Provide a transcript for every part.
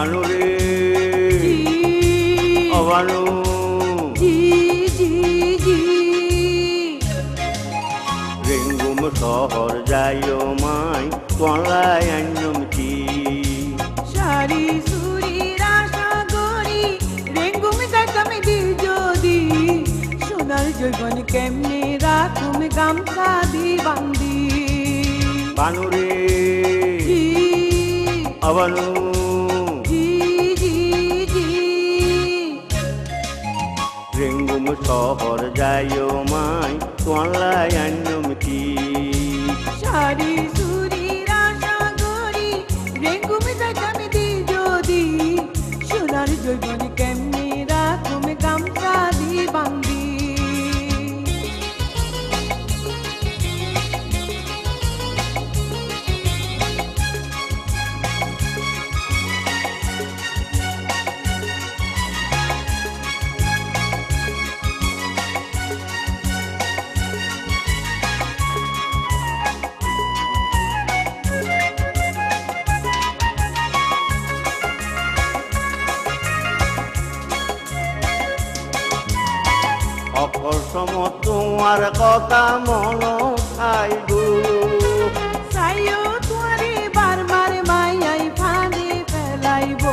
বানুরে জি অবানু। রেঙ্গুম শহর যাইও মাই কলাই আঞ্জমটি সারি সুরি গরি রেঙ্গুম দি যদি। সোনার জৈবন কেমনে রাখুম গামছা দি বান্দি। অবানু। শহর যাইও মাই কলাই আঞ্জমটি সারি সুরি রাসা গরি রেঙ্গুম যাইতাম দি যদি। সোনার জৈবন কেমনি রাখুম, গামছা দি বান্দি অকল সম তোমার কথা মন খাইব সাইও তোরে বারবার মায়াই ফাঁদে ফেলাইব।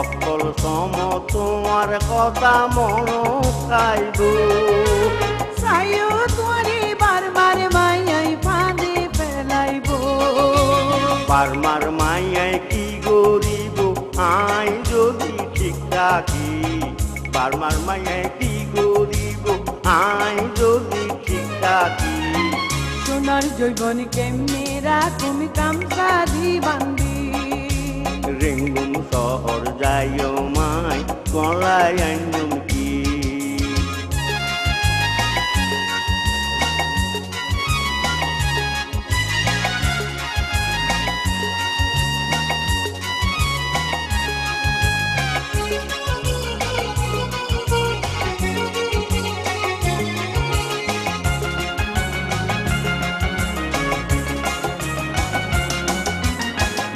অকল সম তোমার কথা মন খাইব সাইও তোরে বারবার মায়াই ফাঁদে ফেলাইব। বারমার মাইয়াই কি গরিব আই যদি ঠিক থাকি বারমার মাইয়াই কি গরিব আই যদি ঠিক থাকি সোনার জৈবন কেমনে রাখুম কামসা দি বান্দি। রেঙ্গুম শহর যাইও মাই কলাই আঞ্জম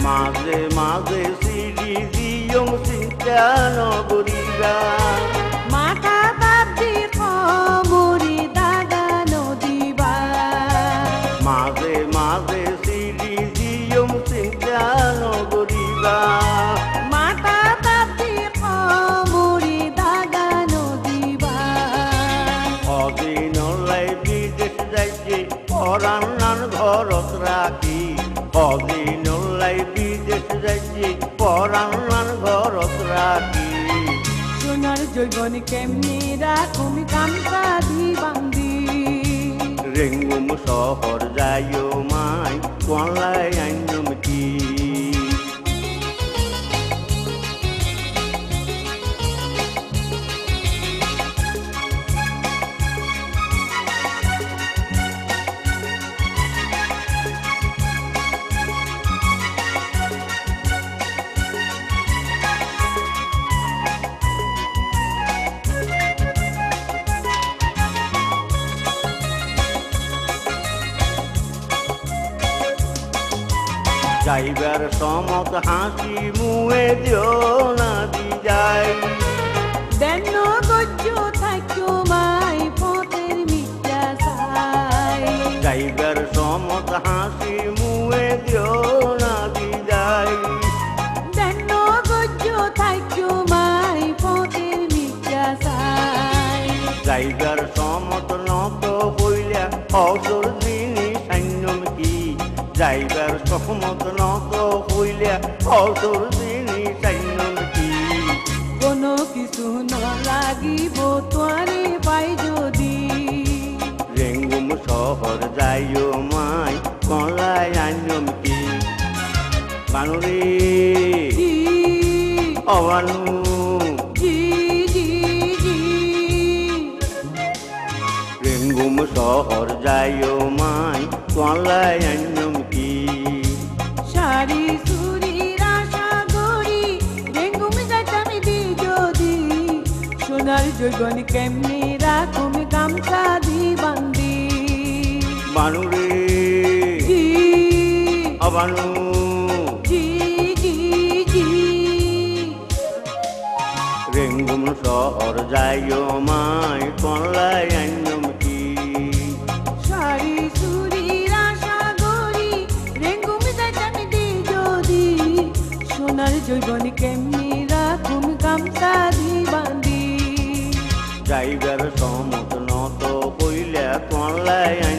মাঝে মাঝে সিঁড়ি দিয়ম চিন্তা নগরিবা মাথা বাপজি কমরি দাদা নদীবা মাঝে মাঝে সিঁড়ি দিয়ম চিন্তা নগরিবা মাথা বাপজি কমরি দাদা নদীবা অদিনলাই বিদেশ যাইছে পরান্নান ঘরত রাখি। পরান্নান ঘরত রাখি। সোনার জৈবন কেমনি রাখুম কামসা দি বান্দি। রেঙ্গুম শহর যাইও মাই কলাই যাইবার সমত হাসি মুয়ে দিও না দি যাই দেন গজ্জ থাকো মাই পথের মিথ্যা সাই যাইবার সমত হাসি মুয়ে দিও না দি যাই দেন গজ্জ থাকো মাই পথের মিথ্যা সাই যাইবার সমত নত হইলা অসর সমত নত হইলা অসর দিনী সৈন্যম কি? কোনো কিছু ন লাগিব তোয়ারে পাই যদি। রেঙ্গুম শহর যাইও মাই কলাই আঞ্জম কি? বানুরে। অবানু। রেঙ্গুম শহর যাইও মাই কলাই আঞ্জম কি? জৈবন কেমনি রাখুম গামছা দি বান্দি বানু রে। জি অবানু জি জি জি রেঙ্গুম সর যাইও মাই কলাই আঞ্জম জৈবন কেমনি রাখুন গামছা ধি বান্ধি ড্রাইভার সমত নত কইলে তোলায়